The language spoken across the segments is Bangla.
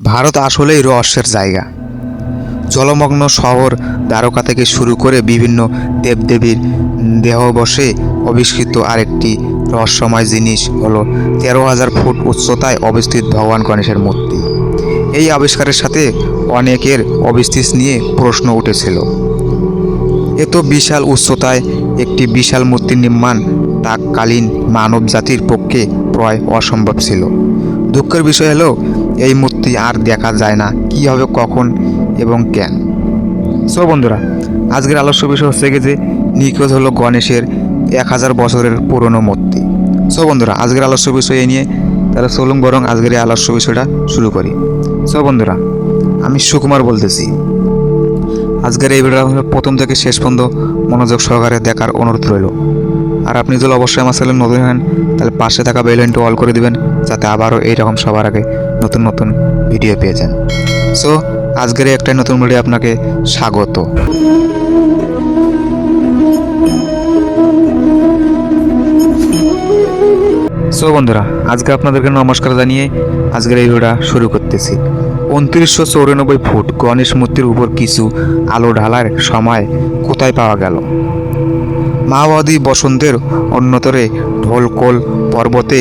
ভারত আসলেই রহস্যের জায়গা। জলমগ্ন শহর দ্বারকা থেকে শুরু করে বিভিন্ন দেবদেবীর দেহবশে আবিষ্কৃত আরেকটি রহস্যময় জিনিস হলো তেরো হাজার ফুট উচ্চতায় অবস্থিত ভগবান গণেশের মূর্তি। এই আবিষ্কারের সাথে অনেকের অবিশ্বাস নিয়ে প্রশ্ন উঠেছিল। এত বিশাল উচ্চতায় একটি বিশাল মূর্তি নির্মাণ তাৎকালীন মানব জাতির পক্ষে প্রায় অসম্ভব ছিল। দুঃখের বিষয় হলো এই মূর্তি আর দেখা যায় না, কী হবে, কখন এবং কেন? সো বন্ধুরা, আজকের আলোচ্য বিষয় হচ্ছে কি যে নিখোঁজ হলো গণেশের এক হাজার বছরের পুরনো মূর্তি। সো বন্ধুরা, আজকের আলোচ্য বিষয় এই নিয়ে তাহলে চলুন বরং আজকের এই আলোচ্য বিষয়টা শুরু করি। সো বন্ধুরা, আমি সুকুমার বলতেছি। আজকের এই ভিডিওটা প্রথম থেকে শেষ পর্যন্ত মনোযোগ সহকারে দেখার অনুরোধ রইল। আর আপনি যদি অবশ্যই আমার চ্যানেল নতুন হন, তাহলে পাশে থাকা বেল আইকনটি অল করে দিবেন, যাতে আবারও এইরকম সবার আগে নতুন নতুন ভিডিও পেয়ে যান সো আজকের একটা নতুন ভিডিও আপনাকে স্বাগত। সো বন্ধুরা, আজকে আপনাদেরকে নমস্কার জানিয়ে আজকের এই ভিডিওটা শুরু করতেছি। উনত্রিশশো চৌরানব্বই ফুট গণেশ মূর্তির উপর কিছু আলো ঢালার সময় কোথায় পাওয়া গেল? মাওবাদী বসন্তের অন্যতরে ঢোলকোল পর্বতে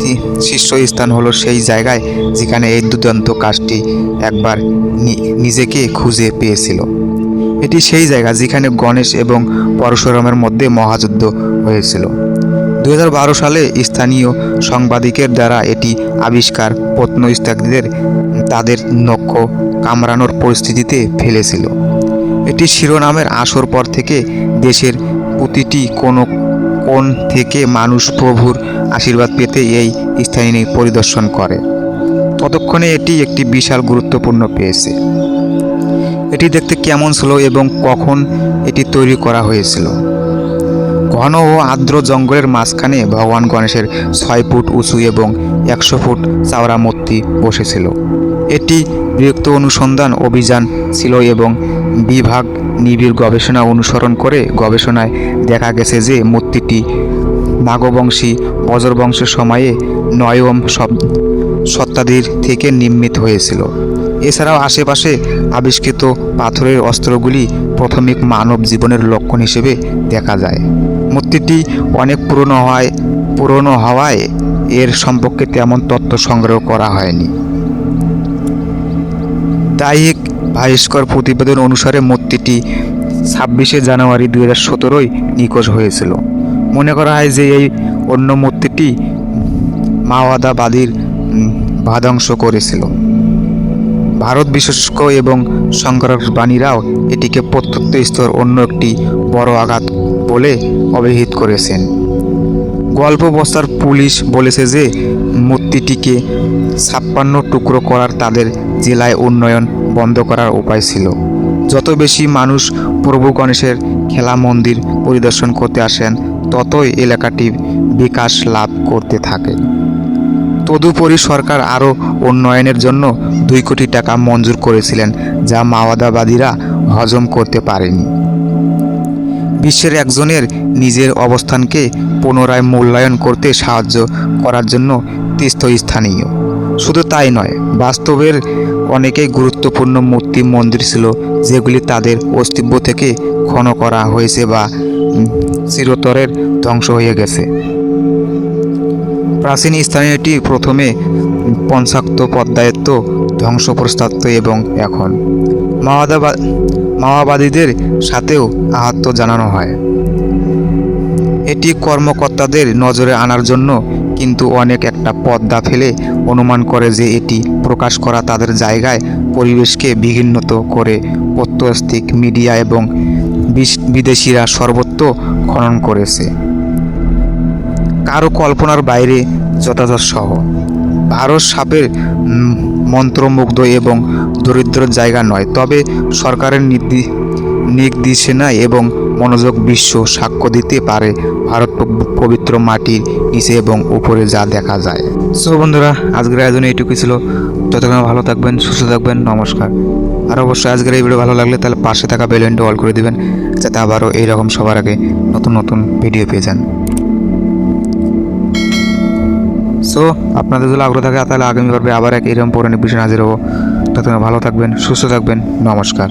তি- শীর্ষস্থান হলো সেই জায়গায় যেখানে এই দুর্দান্ত কাজটি একবার নিজেকে খুঁজে পেয়েছিল। এটি সেই জায়গা যেখানে গণেশ এবং পরশুরামের মধ্যে মহাযুদ্ধ হয়েছিল। দুহাজার বারো সালে স্থানীয় সাংবাদিকের দ্বারা এটি আবিষ্কার প্রত্নস্থকারীদের তাদের নক্ষ কামড়ানোর পরিস্থিতিতে ফেলেছিল। এটি শিরোনামের আসর পর থেকে দেশের প্রতিটি কোনো কোণ থেকে মানুষ প্রভুর আশীর্বাদ পেতে এই স্থানে পরিদর্শন করে। ততক্ষণে এটি একটি বিশাল গুরুত্বপূর্ণ পেয়েছে। এটি দেখতে কেমন ছিল এবং কখন এটি তৈরি করা হয়েছিল? ঘন ও আর্দ্র জঙ্গলের মাঝখানে ভগবান গণেশের ছয় ফুট উঁচু এবং একশো ফুট চওড়া মূর্তি বসেছিল। এটি বিরক্ত অনুসন্ধান অভিযান ছিল এবং বিভাগ নিবিড় গবেষণা অনুসরণ করে গবেষণায় দেখা গেছে যে মূর্তিটি নাগবংশী বজ্রবংশের সময়ে নয়ম সব সত্তাধির থেকে নির্মিত হয়েছিল। এছাড়াও আশেপাশে আবিষ্কৃত পাথরের অস্ত্রগুলি প্রাথমিক মানব জীবনের লক্ষণ হিসেবে দেখা যায়। মূর্তিটি অনেক পুরনো হওয়ায় পুরনো হওয়ায় এর সম্পর্কে তেমন তথ্য সংগ্রহ করা হয়নি। দায়িক ভাস্কর প্রতিবেদন অনুসারে মূর্তিটি ছাব্বিশে জানুয়ারি দুই হাজার সতেরোই নিখোঁজ হয়েছিল। মনে করা হয় যে এই অন্য মূর্তিটি মাওয়াদাবাদীর বাধাংশ করেছিল। ভারত বিশেষজ্ঞ এবং সংকরবাণীরাও এটিকে প্রত্যন্ত স্তর অন্য একটি বড় আঘাত বলে অভিহিত করেছেন। গল্প বস্তার পুলিশ বলেছে যে মূর্তিটিকে ছাপ্পান্ন টুকরো করার তাদের জেলায় উন্নয়ন বন্ধ করার উপায় ছিল। যত বেশি মানুষ প্রভু গণেশের খেলা মন্দির পরিদর্শন করতে আসেন, ততই এলাকাটি বিকাশ লাভ করতে থাকে। তদুপরি সরকার আরও উন্নয়নের জন্য দুই কোটি টাকা মঞ্জুর করেছিলেন, যা মাওয়াদাবাদীরা হজম করতে পারেনি। বিশ্বের একজনের নিজের অবস্থানকে পুনরায় মূল্যায়ন করতে সাহায্য করার জন্য তীর্থস্থানীয় শুধু তাই নয়, বাস্তবের অনেকেই গুরুত্বপূর্ণ মূর্তি মন্দির ছিল, যেগুলি তাদের অস্তিত্ব থেকে ক্ষণ করা হয়েছে বা চিরতরের ধ্বংস হয়ে গেছে। প্রাচীন স্থানে এটি প্রথমে পঞ্চাক্ত পদ্মায়ত্ত ধ্বংস ধ্বংসপ্রস্তাব্য এবং এখন মাওয়াদাবা মাওয়াবাদীদের সাথেও আহত জানানো হয়। এটি কর্মকর্তাদের নজরে আনার জন্য কিন্তু অনেক একটা পদ্মা ফেলে অনুমান করে যে এটি প্রকাশ করা তাদের জায়গায় পরিবেশকে বিঘ্নিত করে প্রত্যস্তিক মিডিয়া এবং বিদেশিরা সর্বত্র খনন করেছে। কারও কল্পনার বাইরে যথাযথ সহ। ভারত সাপের মন্ত্রমুগ্ধ এবং দরিদ্র জায়গা নয়, তবে সরকারের নির্দি- নির্দেশনায় এবং মনোযোগ বিশ্ব সাক্ষ্য দিতে পারে। ভারত পবিত্র মাটির নিচে এবং উপরে যা দেখা যায়। সো বন্ধুরা, আজকের আয়োজনে এইটুকুই ছিল। যতক্ষণ ভালো থাকবেন, সুস্থ থাকবেন, নমস্কার। আর অবশ্যই আজকের এই ভিডিও ভালো লাগলে তাহলে পাশে থাকা বেলেনটা অল করে দিবেন, যাতে আবারও এইরকম সবার আগে নতুন নতুন ভিডিও পেয়ে যান। সো আপনাদের যদি আগ্রহ থাকে, তাহলে আগামী পর্বে আবার এক এরকম পৌরাণিক বিষয় হাজির হব। ততক্ষণ ভালো থাকবেন, সুস্থ থাকবেন, নমস্কার।